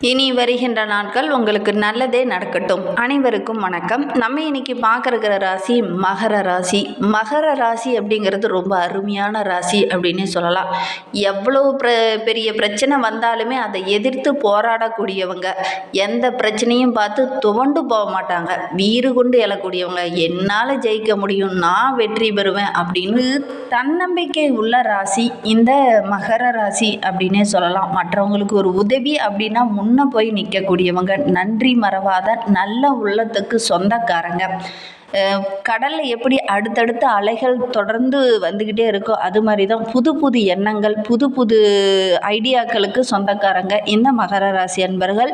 இனி வருகின்ற நாட்கள் உங்களுக்கு நல்லதே நடக்கட்டும். அனைவருக்கும் வணக்கம். நம்ம இன்னைக்கு பார்க்குற ராசி மகர ராசி. மகர ராசி அப்படிங்கிறது ரொம்ப அருமையான ராசி அப்படின்னு சொல்லலாம். எவ்வளோ பிர பெரிய பிரச்சனை வந்தாலுமே அதை எதிர்த்து போராடக்கூடியவங்க எந்த பிரச்சனையும் பார்த்து துவண்டு போக மாட்டாங்க. வீறு கொண்டு எழக்கூடியவங்க என்னால் ஜெயிக்க முடியும் நான் வெற்றி பெறுவேன் அப்படின்னு தன்னம்பிக்கை உள்ள ராசி. இந்த மகர ராசி அப்படின்னே சொல்லலாம். மற்றவங்களுக்கு ஒரு உதவி அப்படின்னா முன்ன போய் நிற்கக்கூடியவங்க நன்றி மறவாத நல்ல உள்ளத்துக்கு சொந்தக்காரங்க. கடலில் எப்படி அடுத்தடுத்த அலைகள் தொடர்ந்து வந்துக்கிட்டே இருக்கோ அது மாதிரி தான் புது புது எண்ணங்கள் புது புது ஐடியாக்களுக்கு சொந்தக்காரங்க இந்த மகர ராசி அன்பர்கள்.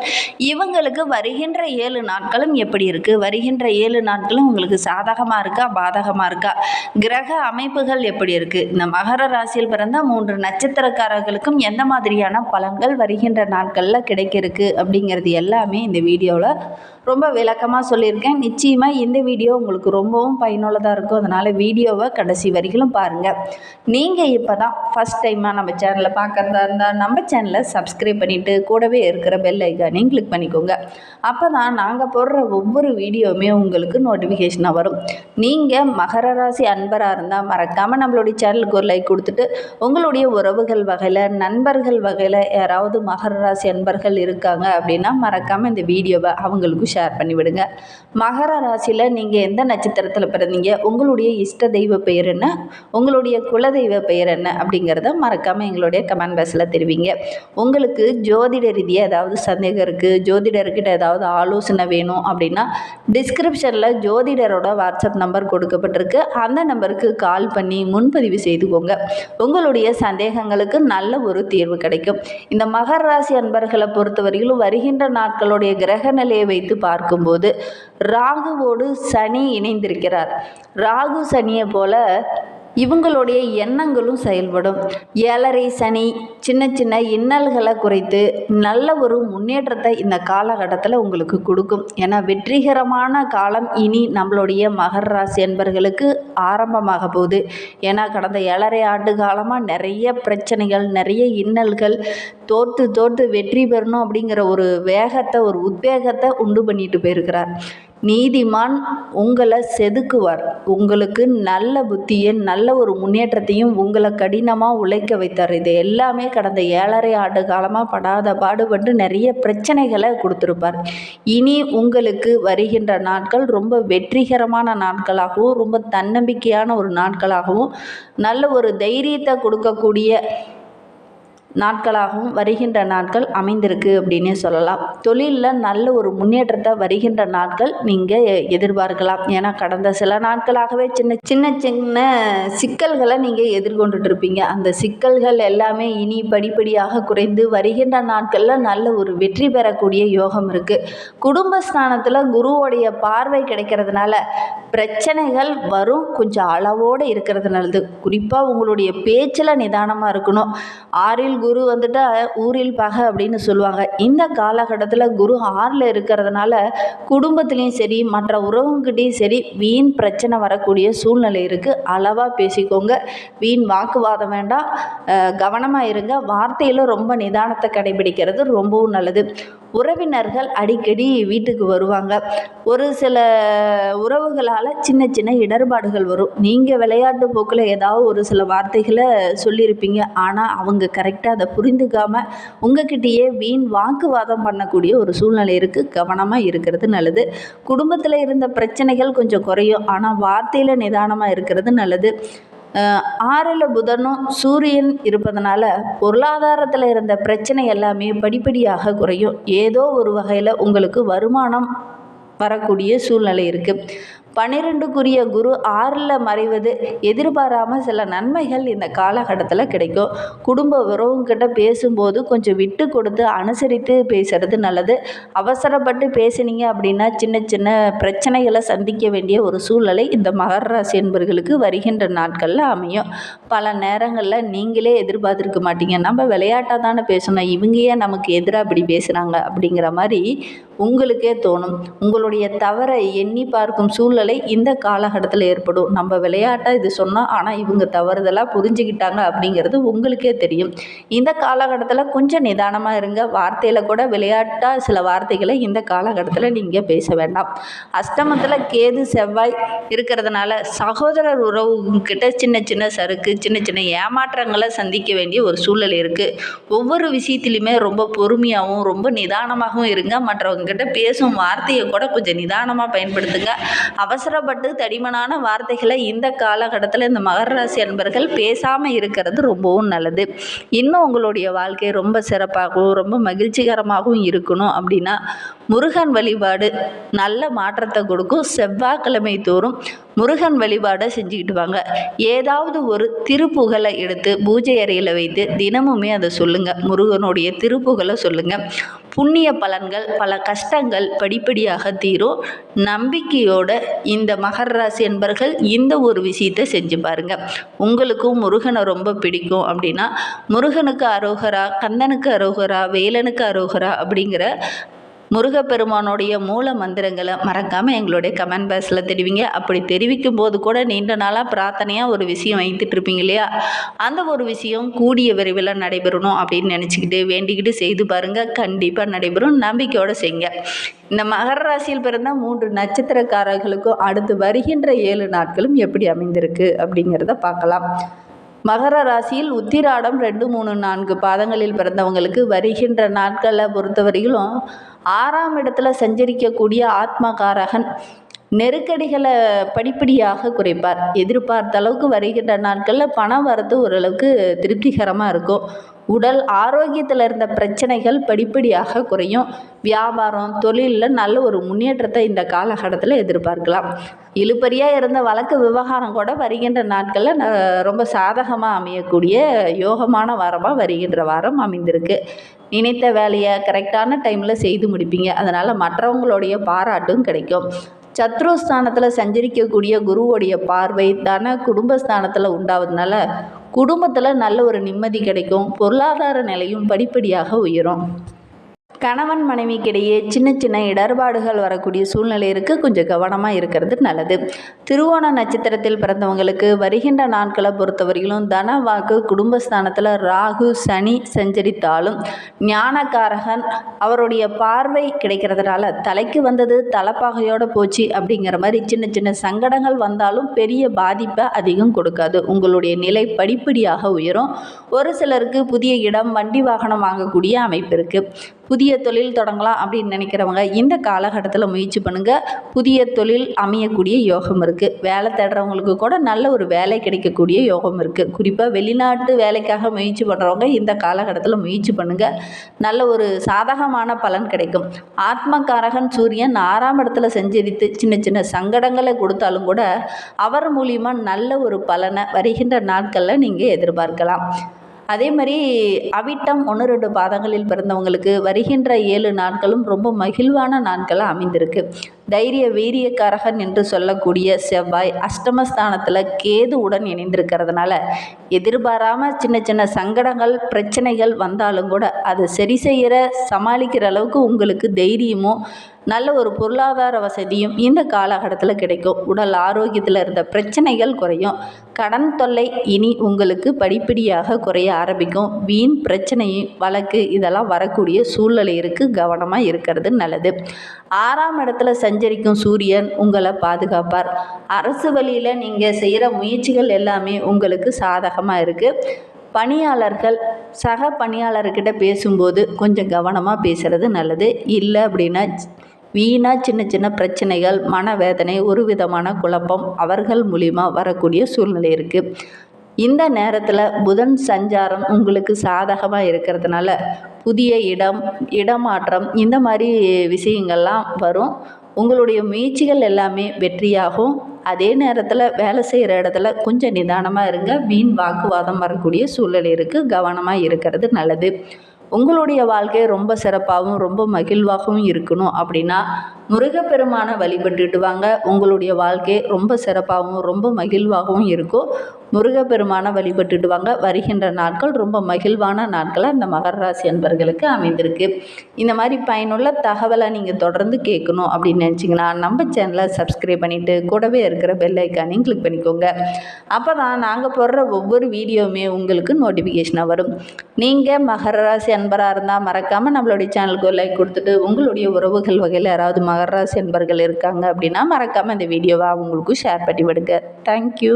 இவங்களுக்கு வருகின்ற ஏழு நாட்களும் எப்படி இருக்குது வருகின்ற ஏழு நாட்களும் உங்களுக்கு சாதகமாக இருக்கா? பாதகமாக இருக்கா? கிரக அமைப்புகள் எப்படி இருக்குது இந்த மகர ராசியில் பிறந்த மூன்று நட்சத்திரக்காரர்களுக்கும் எந்த மாதிரியான பலன்கள் வருகின்ற நாட்களில் கிடைக்க இருக்கு அப்படிங்கிறது எல்லாமே இந்த வீடியோவில் ரொம்ப விளக்கமாக சொல்லியிருக்கேன். நிச்சயமாக இந்த வீடியோ உங்களுக்கு உங்களுக்கு ரொம்பவும் பயனுள்ளதாக இருக்கும். அதனால் வீடியோவை கடைசி வரைக்கும் பாருங்கள் நீங்கள் இப்போ தான் ஃபஸ்ட் டைமாக நம்ம சேனலை பார்க்குறதா இருந்தால் நம்ம சேனலை சப்ஸ்கிரைப் பண்ணிவிட்டு கூடவே இருக்கிற பெல் ஐக்கானையும் கிளிக் பண்ணிக்கோங்க. அப்போ தான் நாங்கள் போடுற ஒவ்வொரு வீடியோவுமே உங்களுக்கு நோட்டிஃபிகேஷனாக வரும். நீங்கள் மகர ராசி அன்பராக இருந்தால் மறக்காமல் நம்மளுடைய சேனலுக்கு ஒரு லைக் கொடுத்துட்டு உங்களுடைய உறவுகள் வகையில் நண்பர்கள் வகையில் யாராவது மகர ராசி அன்பர்கள் இருக்காங்க அப்படின்னா மறக்காமல் இந்த வீடியோவை அவங்களுக்கும் ஷேர் பண்ணிவிடுங்க. மகர ராசியில் நீங்கள் எந்த நட்சத்திரத்தில் பிறந்தீங்க? உங்களுடைய இஷ்ட தெய்வ பெயர் என்ன? உங்களுடைய குலதெய்வ பெயர் என்ன? அப்படிங்கிறத மறக்காமல் எங்களுடைய கமெண்ட் பாக்ஸில் தெரிவிங்க. உங்களுக்கு ஜோதிட ரீதியாக ஏதாவது சந்தேகம் இருக்குது ஜோதிடர்கிட்ட ஏதாவது ஆலோசனை வேணும் அப்படின்னா டிஸ்கிரிப்ஷனில் ஜோதிடரோட வாட்ஸ்அப் நம்பர் கொடுக்கப்பட்டிருக்கு. அந்த நம்பருக்கு கால் பண்ணி முன்பதிவு செய்துக்கோங்க. உங்களுடைய சந்தேகங்களுக்கு நல்ல ஒரு தீர்வு கிடைக்கும். இந்த மகர ராசி அன்பர்களை பொறுத்தவரையிலும் வருகின்ற நாட்களுடைய கிரக நிலையை வைத்து பார்க்கும்போது ராகுவோடு சனி இணைந்திருக்கிறார். ராகு சனியை போல இவங்களுடைய எண்ணங்களும் செயல்படும். ஏழரை சனி சின்ன சின்ன இன்னல்களை குறைத்து நல்ல ஒரு முன்னேற்றத்தை இந்த காலகட்டத்தில் உங்களுக்கு கொடுக்கும். ஏன்னா வெற்றிகரமான காலம் இனி நம்மளுடைய மகர ராசி என்பர்களுக்கு ஆரம்பமாக போகுது. ஏன்னா கடந்த ஏழரை ஆண்டு காலமாக நிறைய பிரச்சனைகள் நிறைய இன்னல்கள் தோற்று தோற்று வெற்றி பெறணும் அப்படிங்கிற ஒரு வேகத்தை ஒரு உத்வேகத்தை உண்டு பண்ணிட்டு போயிருக்கிறார். நீதிமான் உங்களை செதுக்குவார். உங்களுக்கு நல்ல புத்தியை நல்ல ஒரு முன்னேற்றத்தையும் உங்களை கடினமாக உழைக்க வைத்தார். இது எல்லாமே கடந்த ஏழரை ஆண்டு காலமாக படாத பாடுபட்டு நிறைய பிரச்சனைகளை கொடுத்துருப்பார். இனி உங்களுக்கு வருகின்ற நாட்கள் ரொம்ப வெற்றிகரமான நாட்களாகவும் ரொம்ப தன்னம்பிக்கையான ஒரு நாட்களாகவும் நல்ல ஒரு தைரியத்தை கொடுக்கக்கூடிய நாட்களாகவும் வருகின்ற நாட்கள் அமைந்திருக்கு அப்படின்னே சொல்லலாம். தொழிலில் நல்ல ஒரு முன்னேற்றத்தை வருகின்ற நாட்கள் நீங்கள் எதிர்பார்க்கலாம். ஏன்னா கடந்த சில நாட்களாகவே சின்ன சின்ன சின்ன சிக்கல்களை நீங்கள் எதிர்கொண்டுட்டு இருப்பீங்க அந்த சிக்கல்கள் எல்லாமே இனி படிப்படியாக குறைந்து வருகின்ற நாட்களில் நல்ல ஒரு வெற்றி பெறக்கூடிய யோகம் இருக்குது குடும்பஸ்தானத்தில் குருவோடைய பார்வை கிடைக்கிறதுனால பிரச்சனைகள் வரும். கொஞ்சம் அளவோடு இருக்கிறது நல்லது குறிப்பாக உங்களுடைய பேச்சில் நிதானமாக இருக்கணும். ஆறில் குரு வந்துட்டு ஊரில் பகை அப்படின்னு சொல்லுவாங்க. இந்த காலகட்டத்தில் குரு ஆறில் இருக்கிறதுனால குடும்பத்துலேயும் சரி மற்ற உறவுங்கிட்டையும் சரி வீண் பிரச்சனை வரக்கூடிய சூழ்நிலை இருக்குது அளவாக பேசிக்கோங்க. வீண் வாக்குவாதம் வேண்டாம். கவனமாக இருங்க. வார்த்தையில் ரொம்ப நிதானத்தை கடைபிடிக்கிறது ரொம்பவும் நல்லது. உறவினர்கள் அடிக்கடி வீட்டுக்கு வருவாங்க. ஒரு சில உறவுகளால் சின்ன சின்ன இடர்பாடுகள் வரும். நீங்கள் விளையாட்டு போக்கில் ஏதாவது ஒரு சில வார்த்தைகளை சொல்லியிருப்பீங்க ஆனால் அவங்க கரெக்டாக அதை புரிந்துக்காமல் உங்ககிட்டயே வீண் வாக்குவாதம் பண்ணக்கூடிய ஒரு சூழ்நிலை இருக்குது கவனமாக இருக்கிறது நல்லது. குடும்பத்தில் இருந்த பிரச்சனைகள் கொஞ்சம் குறையும். ஆனால் வார்த்தையில் நிதானமாக இருக்கிறது நல்லது. ஆறில் புதனும் சூரியன் இருப்பதனால பொருளாதாரத்தில் இருந்த பிரச்சனை எல்லாமே படிப்படியாக குறையும். ஏதோ ஒரு வகையில் உங்களுக்கு வருமானம் வரக்கூடிய சூழ்நிலை இருக்குது பன்னிரெண்டுக்குரிய குரு ஆறில் மறைவது எதிர்பாராமல் சில நன்மைகள் இந்த காலகட்டத்தில் கிடைக்கும். குடும்ப உறவுங்கிட்ட பேசும்போது கொஞ்சம் விட்டு கொடுத்து அனுசரித்து பேசுகிறது நல்லது. அவசரப்பட்டு பேசுனீங்க அப்படின்னா சின்ன சின்ன பிரச்சனைகளை சந்திக்க வேண்டிய ஒரு சூழ்நிலை இந்த மகர ராசி என்பர்களுக்கு வருகின்ற நாட்களில் அமையும். பல நேரங்களில் நீங்களே எதிர்பார்த்துருக்க மாட்டீங்க. நம்ம விளையாட்டாக தானே பேசணும். இவங்க ஏன் நமக்கு எதிராக இப்படி பேசுகிறாங்க அப்படிங்கிற மாதிரி உங்களுக்கே தோணும். உங்களுடைய தவறை எண்ணி பார்க்கும் சூழ்நிலை சூழ்நிலை இந்த காலகட்டத்தில் ஏற்படும். நம்ம விளையாட்டாக இது சொன்னால் ஆனால் இவங்க தவறுதலாக புரிஞ்சுக்கிட்டாங்க அப்படிங்கிறது உங்களுக்கே தெரியும். இந்த காலகட்டத்தில் கொஞ்சம் நிதானமாக இருங்க. வார்த்தையில் கூட விளையாட்டாக சில வார்த்தைகளை இந்த காலகட்டத்தில் நீங்கள் பேச வேண்டாம். அஷ்டமத்தில் கேது செவ்வாய் இருக்கிறதுனால சகோதரர் உறவுகிட்ட சின்ன சின்ன சறுக்கு சின்ன சின்ன ஏமாற்றங்களை சந்திக்க வேண்டிய ஒரு சூழல் இருக்குது ஒவ்வொரு விஷயத்துலையுமே ரொம்ப பொறுமையாகவும் ரொம்ப நிதானமாகவும் இருங்க. மற்றவங்க கிட்ட பேசும் வார்த்தையை கூட கொஞ்சம் நிதானமாக பயன்படுத்துங்க. அவசரப்பட்டு தடிமனான வார்த்தைகளை இந்த காலகட்டத்தில் இந்த மகர ராசி அன்பர்கள் பேசாமல் இருக்கிறது ரொம்பவும் நல்லது. இன்னும் உங்களுடைய வாழ்க்கை ரொம்ப சிறப்பாகவும் ரொம்ப மகிழ்ச்சிகரமாகவும் இருக்கணும் அப்படின்னா முருகன் வழிபாடு நல்ல மாற்றத்தை கொடுக்கும். செவ்வாய்க்கிழமை தோறும் முருகன் வழிபாடை செஞ்சுக்கிட்டு வாங்க. ஏதாவது ஒரு திருப்புகழை எடுத்து பூஜை அறையில் வைத்து தினமுமே அதை சொல்லுங்கள் முருகனுடைய திருப்புகழை சொல்லுங்கள் புண்ணிய பலன்கள் பல கஷ்டங்கள் படிப்படியாக தீரும். நம்பிக்கையோட இந்த மகர ராசி என்பர்கள் இந்த ஒரு விஷயத்தை செஞ்சு பாருங்க. உங்களுக்கும் முருகனை ரொம்ப பிடிக்கும் அப்படின்னா முருகனுக்கு அரோகரா கந்தனுக்கு அரோகரா வேலனுக்கு அரோகரா அப்படிங்கிற முருகப்பெருமானுடைய மூல மந்திரங்களை மறக்காமல் எங்களுடைய கமெண்ட் பாக்ஸில் தெரிவிங்க. அப்படி தெரிவிக்கும் போது கூட நீண்ட நாளாக பிரார்த்தனையாக ஒரு விஷயம் வைத்துட்டு இருப்பீங்க இல்லையா? அந்த ஒரு விஷயம் கூடிய விரைவில் நடைபெறணும் அப்படின்னு நினச்சிக்கிட்டு வேண்டிக்கிட்டு செய்து பாருங்கள் கண்டிப்பாக நடைபெறும். நம்பிக்கையோடு செய்யுங்க. இந்த மகர ராசியில் பிறந்த மூன்று நட்சத்திரக்காரர்களுக்கும் அடுத்து வருகின்ற ஏழு நாட்களும் எப்படி அமைந்திருக்கு அப்படிங்கிறத பார்க்கலாம். மகர ராசியில் உத்திராடம் ரெண்டு மூணு நான்கு பாதங்களில் பிறந்தவங்களுக்கு வருகின்ற நாட்களை பொறுத்தவரையிலும் ஆறாம் இடத்துல சஞ்சரிக்கக்கூடிய ஆத்மகாரகன் நெருக்கடிகளை படிப்படியாக குறைப்பார். எதிர்பார்த்த அளவுக்கு வருகின்ற நாட்களில் பணம் வரது ஓரளவுக்கு திருப்திகரமாக இருக்கும். உடல் ஆரோக்கியத்தில் இருந்த பிரச்சனைகள் படிப்படியாக குறையும். வியாபாரம் தொழிலில் நல்ல ஒரு முன்னேற்றத்தை இந்த காலகட்டத்தில் எதிர்பார்க்கலாம். இழுபறியாக இருந்த வழக்கு விவகாரம் கூட வருகின்ற நாட்களில் ரொம்ப சாதகமாக அமையக்கூடிய யோகமான வாரமாக வருகின்ற வாரம் அமைந்திருக்கு. நினைத்த வேலையை கரெக்டான டைமில் செய்து முடிப்பீங்க. அதனால் மற்றவங்களுடைய பாராட்டும் கிடைக்கும். சத்ருஸ்தானத்தில் சஞ்சரிக்கக்கூடிய குருவோடைய பார்வை தன குடும்பஸ்தானத்தில் உண்டாவதுனால குடும்பத்தில் நல்ல ஒரு நிம்மதி கிடைக்கும். பொருளாதார நிலையும் படிப்படியாக உயரும். கணவன் மனைவிக்கிடையே சின்ன சின்ன இடர்பாடுகள் வரக்கூடிய சூழ்நிலை இருக்குது கொஞ்சம் கவனமாக இருக்கிறது நல்லது. திருவோண நட்சத்திரத்தில் பிறந்தவங்களுக்கு வருகின்ற நாட்களை பொறுத்தவரையிலும் தன வாக்கு குடும்பஸ்தானத்தில் ராகு சனி சஞ்சரித்தாலும் ஞானக்காரகன் அவருடைய பார்வை கிடைக்கிறதுனால தலைக்கு வந்தது தலைப்பாகையோட போச்சு அப்படிங்கிற மாதிரி சின்ன சின்ன சங்கடங்கள் வந்தாலும் பெரிய பாதிப்பை அதிகம் கொடுக்காது. உங்களுடைய நிலை படிப்படியாக உயரும். ஒரு சிலருக்கு புதிய இடம் வண்டி வாகனம் வாங்கக்கூடிய அமைப்பு இருக்குது புதிய தொழில் தொடங்கலாம் அப்படின்னு நினைக்கிறவங்க இந்த காலகட்டத்தில் முயற்சி பண்ணுங்கள் புதிய தொழில் அமையக்கூடிய யோகம் இருக்குது வேலை தேடுறவங்களுக்கு கூட நல்ல ஒரு வேலை கிடைக்கக்கூடிய யோகம் இருக்குது குறிப்பாக வெளிநாட்டு வேலைக்காக முயற்சி பண்ணுறவங்க இந்த காலகட்டத்தில் முயற்சி பண்ணுங்கள் நல்ல ஒரு சாதகமான பலன் கிடைக்கும். ஆத்மகாரகன் சூரியன் ஆறாம் இடத்துல செஞ்சரித்து சின்ன சின்ன சங்கடங்களை கொடுத்தாலும் கூட அவர் மூலியமாக நல்ல ஒரு பலனை வருகின்ற நாட்களில் நீங்கள் எதிர்பார்க்கலாம். அதே மாதிரி அவிட்டம் ஒன்று ரெண்டு பாதங்களில் பிறந்தவங்களுக்கு வருகின்ற ஏழு நாட்களும் ரொம்ப மகிழ்வான நாட்களாக அமைந்திருக்கு. தைரிய வீரியக்காரகன் என்று சொல்லக்கூடிய செவ்வாய் அஷ்டமஸ்தானத்தில் கேதுவுடன் இணைந்திருக்கிறதுனால எதிர்பாராமல் சின்ன சின்ன சங்கடங்கள் பிரச்சனைகள் வந்தாலும் கூட அதை சரி செய்கிற சமாளிக்கிற அளவுக்கு உங்களுக்கு தைரியமும் நல்ல ஒரு பொருளாதார வசதியும் இந்த காலகட்டத்தில் கிடைக்கும். உடல் ஆரோக்கியத்தில் இருந்த பிரச்சனைகள் குறையும். கடன் தொல்லை இனி உங்களுக்கு படிப்படியாக குறைய ஆரம்பிக்கும். வீண் பிரச்சனை வழக்கு இதெல்லாம் வரக்கூடிய சூழ்நிலை இருக்குது கவனமாக இருக்கிறது நல்லது. ஆறாம் இடத்துல சஞ்சரிக்கும் சூரியன் உங்களை பாதுகாப்பார். அரசு வழியில் நீங்கள் செய்கிற முயற்சிகள் எல்லாமே உங்களுக்கு சாதகமாக இருக்குது பணியாளர்கள் சக பணியாளர்கிட்ட பேசும்போது கொஞ்சம் கவனமாக பேசுகிறது நல்லது. இல்லை அப்படின்னா வீணாக சின்ன சின்ன பிரச்சனைகள் மனவேதனை ஒரு விதமான குழப்பம் அவர்கள் மூலிமா வரக்கூடிய சூழ்நிலை இருக்குது இந்த நேரத்தில் புதன் சஞ்சாரம் உங்களுக்கு சாதகமாக இருக்கிறதுனால புதிய இடம் இடமாற்றம் இந்த மாதிரி விஷயங்கள்லாம் வரும். உங்களுடைய முயற்சிகள் எல்லாமே வெற்றியாகும். அதே நேரத்தில் வேலை செய்கிற இடத்துல கொஞ்சம் நிதானமாக இருங்க. வீண் வாக்குவாதம் வரக்கூடிய சூழல் இருக்குது கவனமாக இருக்கிறது நல்லது. உங்களுடைய வாழ்க்கை ரொம்ப சிறப்பாகவும் ரொம்ப மகிழ்வாகவும் இருக்கணும் அப்படின்னா முருகப்பெருமானை வழிபட்டுட்டு வாங்க உங்களுடைய வாழ்க்கை ரொம்ப சிறப்பாகவும் ரொம்ப மகிழ்வாகவும் இருக்கும். முருகப்பெருமானை வழிபட்டுட்டு வாங்க வருகின்ற நாட்கள் ரொம்ப மகிழ்வான நாட்களாக இந்த மகர ராசி அன்பர்களுக்கு அமைந்திருக்கு. இந்த மாதிரி பயனுள்ள தகவலை நீங்கள் தொடர்ந்து கேட்கணும் அப்படின்னு நினச்சிங்கன்னா நம்ம சேனலை சப்ஸ்கிரைப் பண்ணிவிட்டு கூடவே இருக்கிற பெல் ஐக்கானையும் கிளிக் பண்ணிக்கோங்க. அப்போ தான் நாங்கள் போடுற ஒவ்வொரு வீடியோவுமே உங்களுக்கு நோட்டிஃபிகேஷனாக வரும். நீங்கள் மகர ராசி அன்பராக இருந்தால் மறக்காமல் நம்மளுடைய சேனலுக்கு லைக் கொடுத்துட்டு உங்களுடைய உறவுகள் வகையில் யாராவது மகர மகராசி என்பர்கள் இருக்காங்க அப்படின்னா மறக்காமல் இந்த வீடியோவை அவங்களுக்கும் ஷேர் பண்ணி விடுங்க. தேங்க்யூ